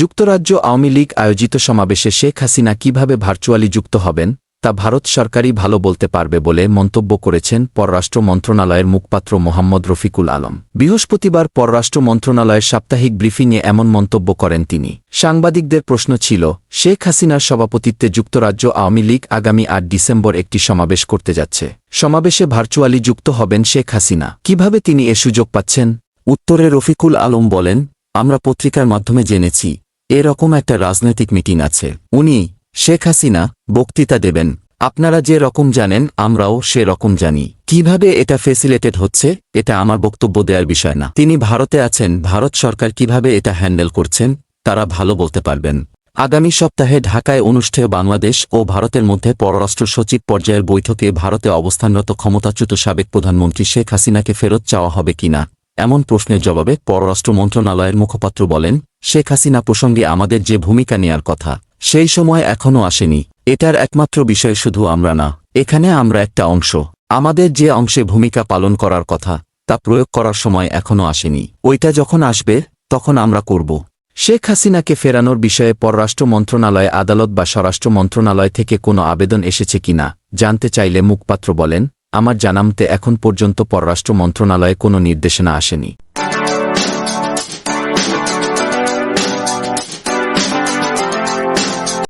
যুক্তরাজ্য আওয়ামী লীগ আয়োজিত সমাবেশে শেখ হাসিনা কীভাবে ভার্চুয়ালি যুক্ত হবেন, তা ভারত সরকারই ভালো বলতে পারবে বলে মন্তব্য করেছেন পররাষ্ট্র মন্ত্রণালয়ের মুখপাত্র মোহাম্মদ রফিকুল আলম। বৃহস্পতিবার পররাষ্ট্র মন্ত্রণালয়ের সাপ্তাহিক ব্রিফিংয়ে এমন মন্তব্য করেন তিনি। সাংবাদিকদের প্রশ্ন ছিল, শেখ হাসিনার সভাপতিত্বে যুক্তরাজ্য আওয়ামী লীগ আগামী আট ডিসেম্বর একটি সমাবেশ করতে যাচ্ছে। সমাবেশে ভার্চুয়ালি যুক্ত হবেন শেখ হাসিনা। কীভাবে তিনি এ সুযোগ পাচ্ছেন? উত্তরে রফিকুল আলম বলেন, আমরা পত্রিকার মাধ্যমে জেনেছি এরকম একটা রাজনৈতিক মিটিং আছে। উনি, শেখ হাসিনা, বক্তৃতা দেবেন। আপনারা যে রকম জানেন, আমরাও সে রকম জানি। কীভাবে এটা ফেসিলেটেড হচ্ছে, এটা আমার বক্তব্য দেওয়ার বিষয় না। তিনি ভারতে আছেন, ভারত সরকার কীভাবে এটা হ্যান্ডেল করছেন, তারা ভালো বলতে পারবেন। আগামী সপ্তাহে ঢাকায় অনুষ্ঠেয় বাংলাদেশ ও ভারতের মধ্যে পররাষ্ট্র সচিব পর্যায়ের বৈঠকে ভারতে অবস্থানরত ক্ষমতাচ্যুত সাবেক প্রধানমন্ত্রী শেখ হাসিনাকে ফেরত চাওয়া হবে কিনা। এমন প্রশ্নের জবাবে পররাষ্ট্র মন্ত্রণালয়ের মুখপাত্র বলেন, শেখ হাসিনা প্রসঙ্গে আমাদের যে ভূমিকা নেয়ার কথা, সেই সময় এখনও আসেনি। এটার একমাত্র বিষয় শুধু আমরা না, এখানে আমরা একটা অংশ। আমাদের যে অংশে ভূমিকা পালন করার কথা, তা প্রয়োগ করার সময় এখনও আসেনি। ওইটা যখন আসবে, তখন আমরা করব। শেখ হাসিনাকে ফেরানোর বিষয়ে পররাষ্ট্র মন্ত্রণালয়ে আদালত বা স্বরাষ্ট্র মন্ত্রণালয় থেকে কোনো আবেদন এসেছে কিনা, জানতে চাইলে মুখপাত্র বলেন আমার জানামতে এখন পর্যন্ত পররাষ্ট্র মন্ত্রণালয়ে কোনো নির্দেশনা আসেনি।